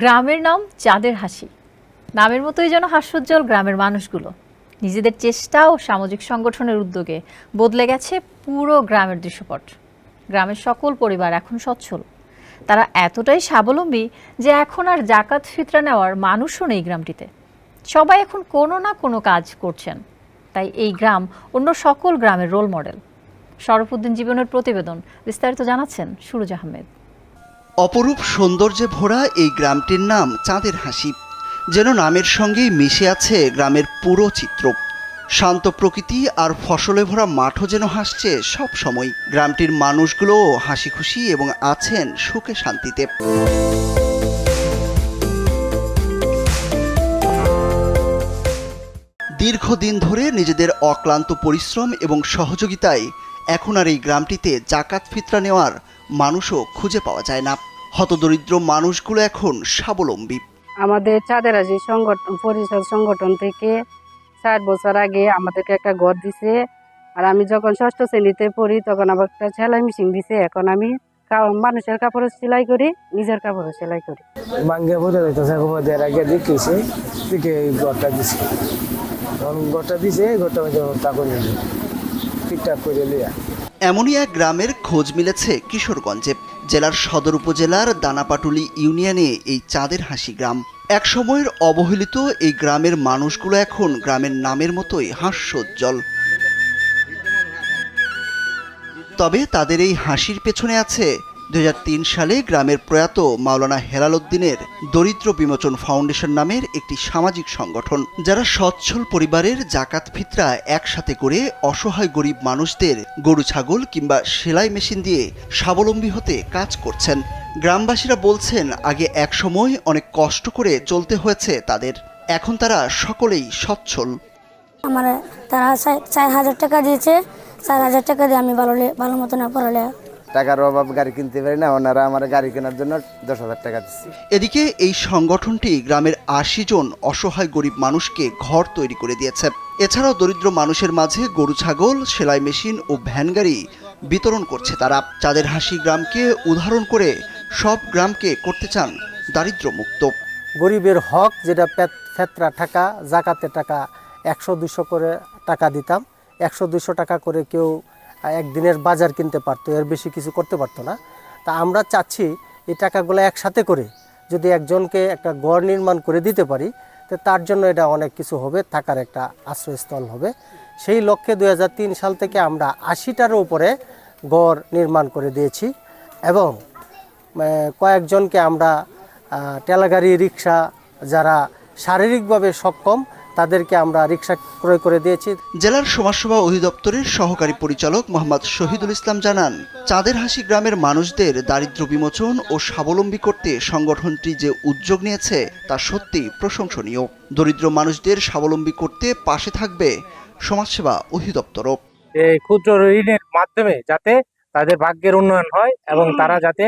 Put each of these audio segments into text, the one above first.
গ্রামের নাম চাঁদের হাসি। নামের মতোই যেন হাস্যোজ্জ্বল গ্রামের মানুষগুলো। নিজেদের চেষ্টা ও সামাজিক সংগঠনের উদ্যোগে বদলে গেছে পুরো গ্রামের দৃশ্যপট। গ্রামের সকল পরিবার এখন সচ্ছল। তারা এতটাই স্বাবলম্বী যে এখন আর জাকাত ফিতরা নেওয়ার মানুষও নেই গ্রামটিতে। সবাই এখন কোনো না কোনো কাজ করছেন। তাই এই গ্রাম অন্য সকল গ্রামের রোল মডেল শরফুদ্দিন জীবনের প্রতিবেদন বিস্তারিত জানাচ্ছেন সুরজ আহমেদ। অপরূপ সৌন্দর্যে ভরা এই গ্রামটির নাম চাঁদের হাসি, যেন নামের সঙ্গেই মিশে আছে গ্রামের পুরো চিত্র। শান্ত প্রকৃতি আর ফসলে ভরা মাঠও যেন হাসছে সব সময়। গ্রামটির মানুষগুলোও হাসি খুশি এবং আছেন সুখে শান্তিতে। দীর্ঘদিন ধরে নিজেদের অক্লান্ত পরিশ্রম এবং সহযোগিতায় এখন আর এই গ্রামটিতে জাকাত ফিতরা নেওয়ার মানুষও খুঁজে পাওয়া যায় না। হতদরিদ্র মানুষগুলো এখন স্বাবলম্বী। আমাদের চাঁদের হাসি সংগঠন পরিষদ সংগঠন থেকে ষাট বছর আগে আমাদেরকে একটা ঘর দিছে। আর আমি যখন ষষ্ঠ শ্রেণীতে পড়ি তখন আমার একটা সেলাই মেশিন দিছে। এখন আমি মানুষের কাপড় সেলাই করি নিজের কাপড় সেলাই করি। বাঙ্গে বোঝা যাইতেছে ঘুমাদের আগে দেখিয়েছে এই ঘরটা দিছে। ঘরটা দিছে ঘরটা মধ্যে তা করে নিল ঠিকঠাক করে লিয়া এমনই এক গ্রামের খোঁজ মিলেছে কিশোরগঞ্জে। জেলার সদর উপজেলার দানাপাটুলি ইউনিয়নে এই চাঁদের হাসি গ্রাম। এক সময়ের অবহেলিত এই গ্রামের মানুষগুলো এখন গ্রামের নামের মতোই হাস্যোজ্জ্বল। তবে তাদের এই হাসির পেছনে আছে দু হাজার তিন সালে গ্রামের প্রয়াত মাওলানা হেলাল উদ্দিনের দরিদ্র বিমোচন ফাউন্ডেশন নামের একটি সামাজিক সংগঠন, যারা সচ্ছল পরিবারের জাকাত ফিতরা একসাথে করে অসহায় গরিব মানুষদের গরু, ছাগল কিংবা সেলাই মেশিন দিয়ে স্বাবলম্বী হতে কাজ করছেন। গ্রামবাসীরা বলছেন, আগে এক সময় অনেক কষ্ট করে চলতে হয়েছে তাদের। এখন তারা সকলেই সচ্ছল। আমার, তারা চার- হাজার টাকা দিয়েছে। চার হাজার টাকা দিয়ে আমি ভালো ভালো মতো না পড়ালে টাকার অভাব গাড়ি কিনতে পারি না ওনারা আমার গাড়ি কেনার জন্য দশ হাজার টাকা দিচ্ছে। এদিকে এই সংগঠনটি গ্রামের আশি জন অসহায় গরিব মানুষকে ঘর তৈরি করে দিয়েছে। এছাড়াও দরিদ্র মানুষের মাঝে গরু ছাগল সেলাই মেশিন ও ভ্যান গাড়ি বিতরণ করছে তারা। চাঁদের হাসি গ্রামকে উদাহরণ করে সব গ্রামকে করতে চান দারিদ্র মুক্ত গরিবের হক যেটা ফেতরা টাকা জাকাতে টাকা একশো দুশো করে টাকা দিতাম। একশো দুশো টাকা করে কেউ একদিনের বাজার কিনতে পারতো, এর বেশি কিছু করতে পারতো না। তা আমরা চাচ্ছি এই টাকাগুলো একসাথে করে যদি একজনকে একটা গড় নির্মাণ করে দিতে পারি, তো তার জন্য এটা অনেক কিছু হবে, থাকার একটা আশ্রয়স্থল হবে। সেই লক্ষ্যে দু হাজার তিন সাল থেকে আমরা আশিটারও উপরে গড় নির্মাণ করে দিয়েছি এবং কয়েকজনকে আমরা টেলাগাড়ি, রিক্সা যারা শারীরিকভাবে সক্ষম তাদেরকে আমরা রিক্সা ক্রয় করে দিয়েছি। জেলার সমাজসেবা অধিদপ্তরের সহকারী পরিচালক মোহাম্মদ শহীদুল ইসলাম জানান চাঁদের হাসি গ্রামের মানুষদের দারিদ্র বিমোচন ও স্বাবলম্বী করতে সংগঠনটি যে উদ্যোগ নিয়েছে তা সত্যি প্রশংসনীয়। দরিদ্র মানুষদের স্বাবলম্বী করতে পাশে থাকবে সমাজসেবা অধিদপ্তরও। এই ক্ষুদ্র ঋণের মাধ্যমে যাতে তাদের ভাগ্যের উন্নয়ন হয় এবং তারা যাতে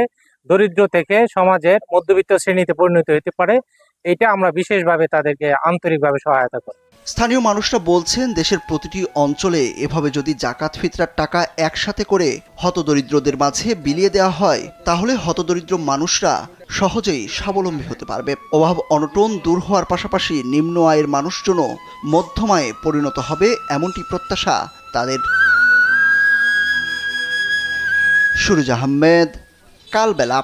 দরিদ্র থেকে সমাজের মধ্যবিত্ত শ্রেণীতে পরিণত হতে পারে এটা আমরা বিশেষভাবে তাদেরকে আন্তরিকভাবে সহায়তা করি। স্থানীয় মানুষরা বলছেন, দেশের প্রতিটি অঞ্চলে এভাবে যদি জাকাত ফিতরার টাকা একসাথে করে হতদরিদ্রদের মাঝে বিলিয়ে দেওয়া হয়, তাহলে হতদরিদ্র মানুষরা সহজেই স্বাবলম্বী হতে পারবে। অভাব অনটন দূর হওয়ার পাশাপাশি নিম্ন আয়ের মানুষজনও মধ্যম আয়ে পরিণত হবে এমনটি প্রত্যাশা তাদের। সুরজ আহমেদ, কালবেলা।